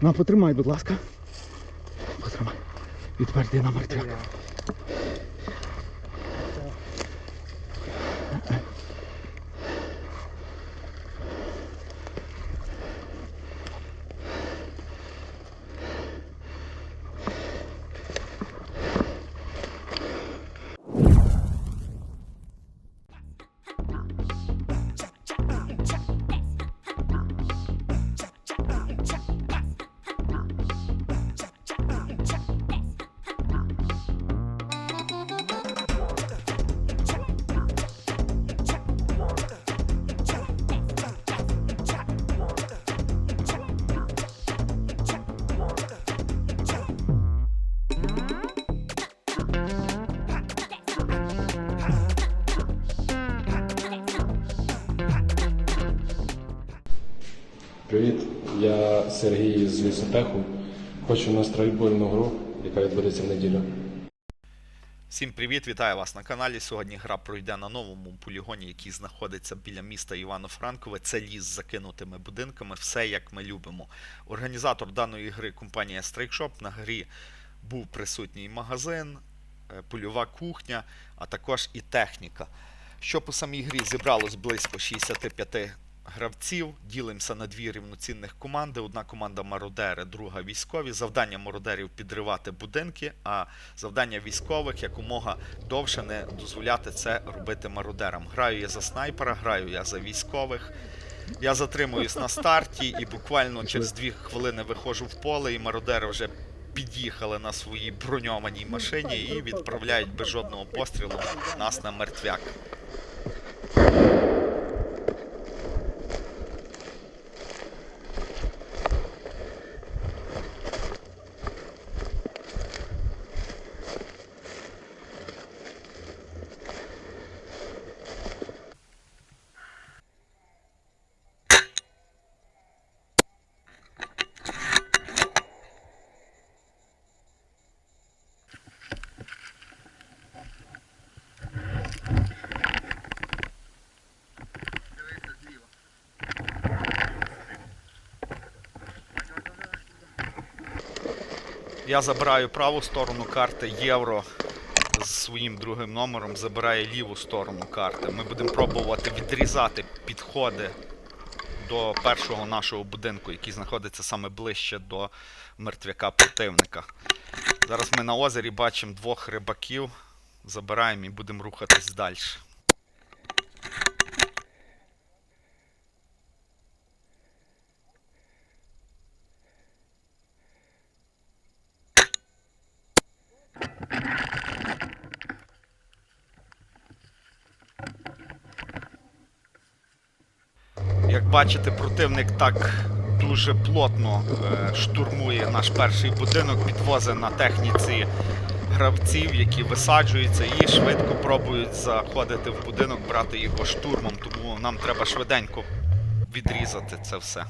На, потримай, будь ласка. Потримай. І тепер йди на мертвяк. Сергій з лісотеху. Хочу на страйкбольну гру, яка відбудеться в неділю. Всім привіт, вітаю вас на каналі. Сьогодні гра пройде на новому полігоні, який знаходиться біля міста Івано-Франкове. Це ліс з закинутими будинками, все як ми любимо. Організатор даної гри компанія Strike Shop. На грі був присутній магазин, е, польова кухня, а також і техніка. Що по самій грі зібралось близько 65 гравців. Ділимося на дві рівноцінних команди. Одна команда мародери, друга військові. Завдання мародерів підривати будинки, а завдання військових якомога довше не дозволяти це робити мародерам. Граю я за снайпера, граю я за військових. Я затримуюсь на старті і буквально через дві хвилини виходжу в поле, і мародери вже під'їхали на своїй броньованій машині і відправляють без жодного пострілу нас на мертвяк. Я забираю праву сторону карти євро з своїм другим номером забирає ліву сторону карти. Ми будемо пробувати відрізати підходи до першого нашого будинку, який знаходиться саме ближче до мертвяка противника. Зараз ми на озері бачимо двох рибаків. Забираємо і будемо рухатись далі. Як бачите, противник так дуже плотно е, штурмує наш перший будинок, підвозить на техніці гравців, які висаджуються і швидко пробують заходити в будинок, брати його штурмом. Тому нам треба швиденько відрізати це все.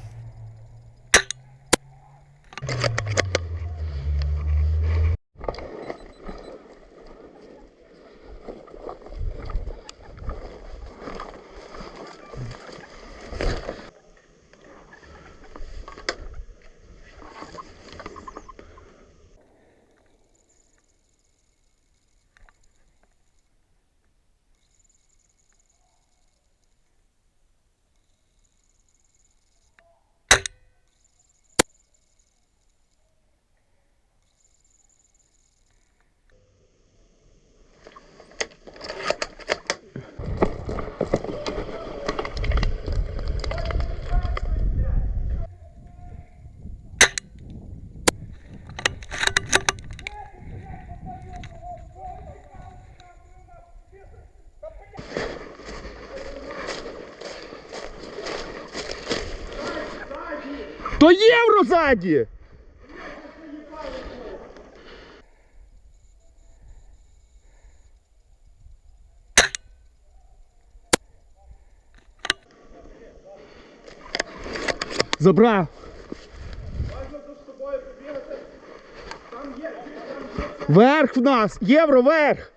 То євро ззаді! Забрав. Верх в нас! Євро, верх!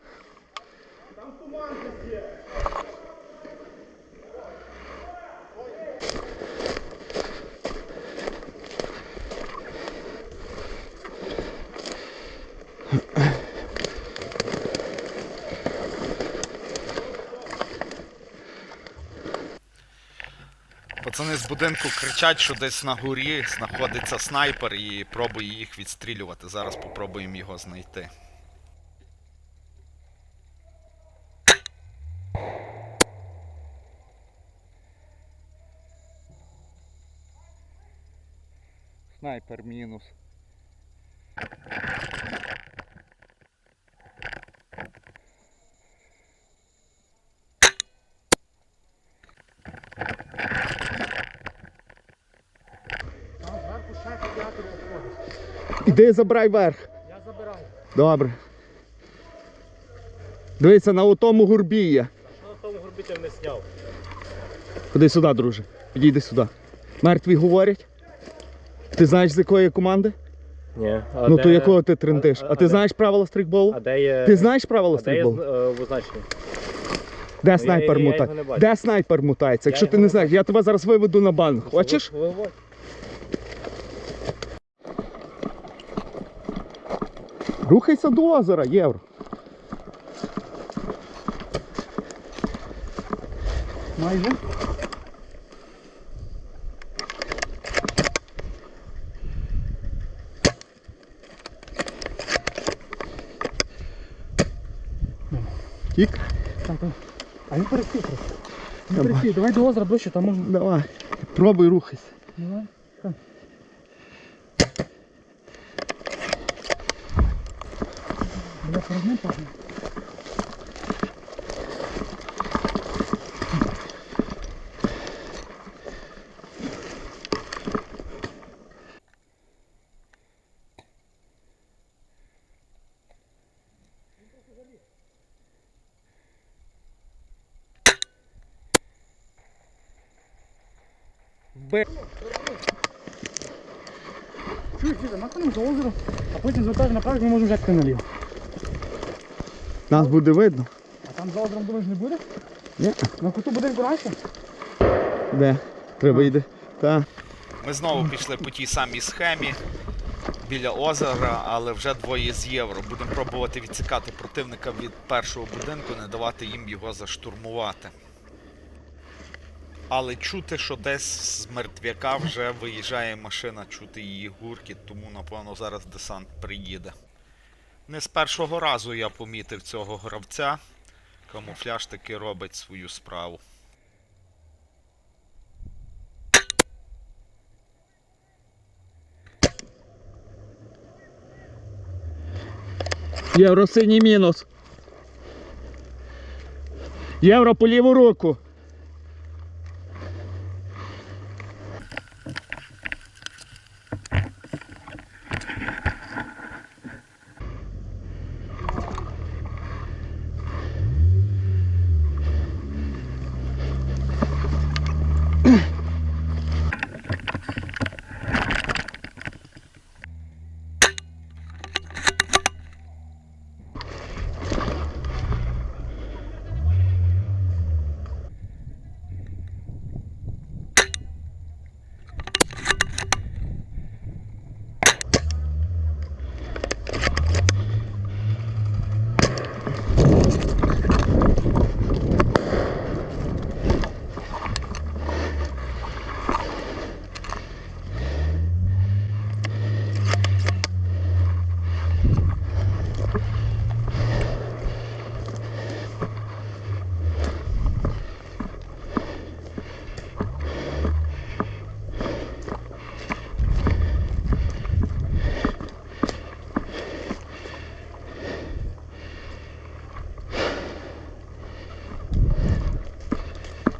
Пацани з будинку кричать, що десь на горі знаходиться снайпер і пробує їх відстрілювати. Зараз попробуємо його знайти. Снайпер мінус. Іди забирай верх. Я забираю. Добре. Дивися, на отому гурбі є. На тому горбі ти не сняв? Ходи сюди, друже. Підійди сюди. Мертві говорять. Ти знаєш з якої команди? Ні. А ну де- то якого ти трендиш? а- А, а ти де- знаєш правила стрейкболу? А де є... Ти знаєш правила а де є е. Де снайпер я- я мутає? його не бачу. Де снайпер мутається? Якщо його ти не знаєш, я тебе зараз виведу на бан. Хочеш? Виводь. Рухайся до озера, євро. Майже. Тік. Там, там. А він перестій просто. Він Давай. перестій. Давай до озера ближче, там можна. Давай. Пробуй рухайся. Давай. Так. Бля, перед ним пахне. Б. Чуєш, Ліза, нахуй до озера, а потім звертаєш направо, ми можемо взяти наліво. Нас буде видно. А там за озером думаєш не буде? Ні. На куту будинку раніше? Де? Треба йде. Так. Ми знову пішли по тій самій схемі біля озера, але вже двоє з євро. Будемо пробувати відсікати противника від першого будинку, не давати їм його заштурмувати. Але чути, що десь з мертвяка вже виїжджає машина, чути її гуркіт, тому напевно зараз десант приїде. Не з першого разу я помітив цього гравця. Камуфляж таки робить свою справу. Євро синій мінус. Євро по ліву руку.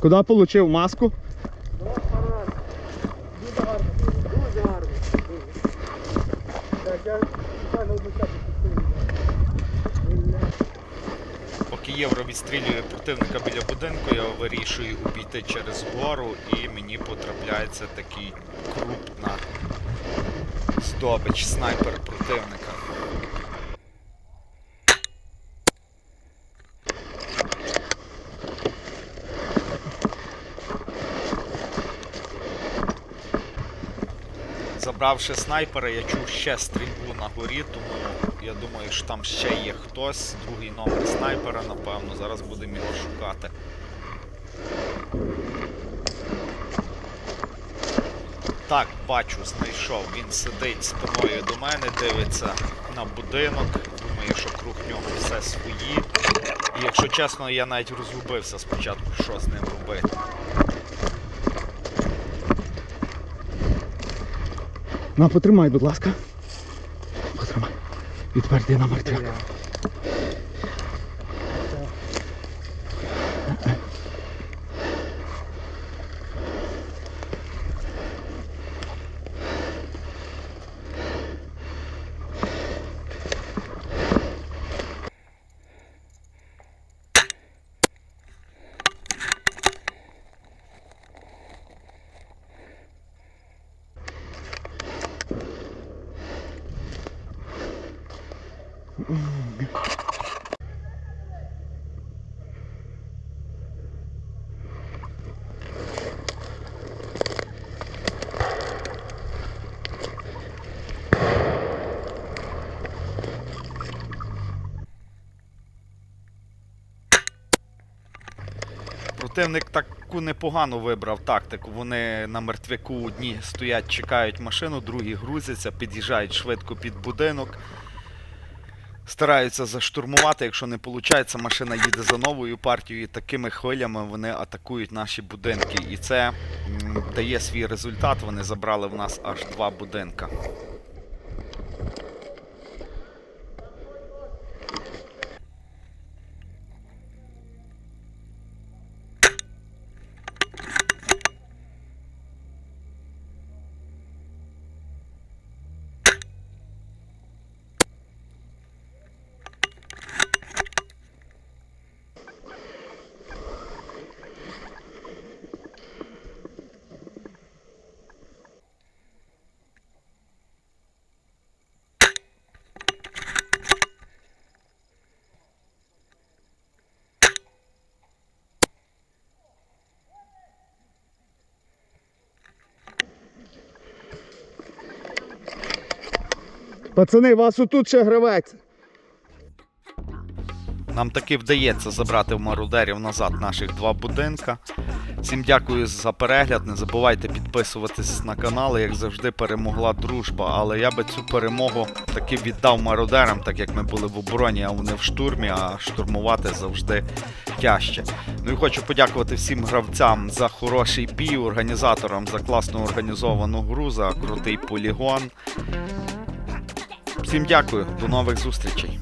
Куди получив маску? Дуже гарно. Дуже Поки євро відстрілює противника біля будинку, я вирішую обійти через гору і мені потрапляється такий крупна здобич, снайпер противника. Забравши снайпера, я чув ще стрільбу на горі, тому я думаю, що там ще є хтось. Другий номер снайпера, напевно. Зараз будемо його шукати. Так, бачу, знайшов. Він сидить спиною до мене, дивиться на будинок. Думаю, що круг нього все свої. І якщо чесно, я навіть розгубився спочатку, що з ним робити. На, потримай, будь ласка. Потримай. Йди на мертвяка. Противник таку непогану вибрав тактику. Вони на мертвяку одні стоять, чекають машину, другі грузяться, під'їжджають швидко під будинок. Стараються заштурмувати, якщо не виходить, машина їде за новою партією, і такими хвилями вони атакують наші будинки. І це дає свій результат. Вони забрали в нас аж два будинка. Пацани, вас отут ще гравець. Нам таки вдається забрати в мародерів назад наших два будинка. Всім дякую за перегляд. Не забувайте підписуватись на канал. Як завжди, перемогла дружба. Але я би цю перемогу таки віддав мародерам, так як ми були в обороні, а вони в штурмі, а штурмувати завжди тяжче. Ну і хочу подякувати всім гравцям за хороший бій, організаторам за класно організовану гру, за крутий полігон. Всім дякую, до нових зустрічей.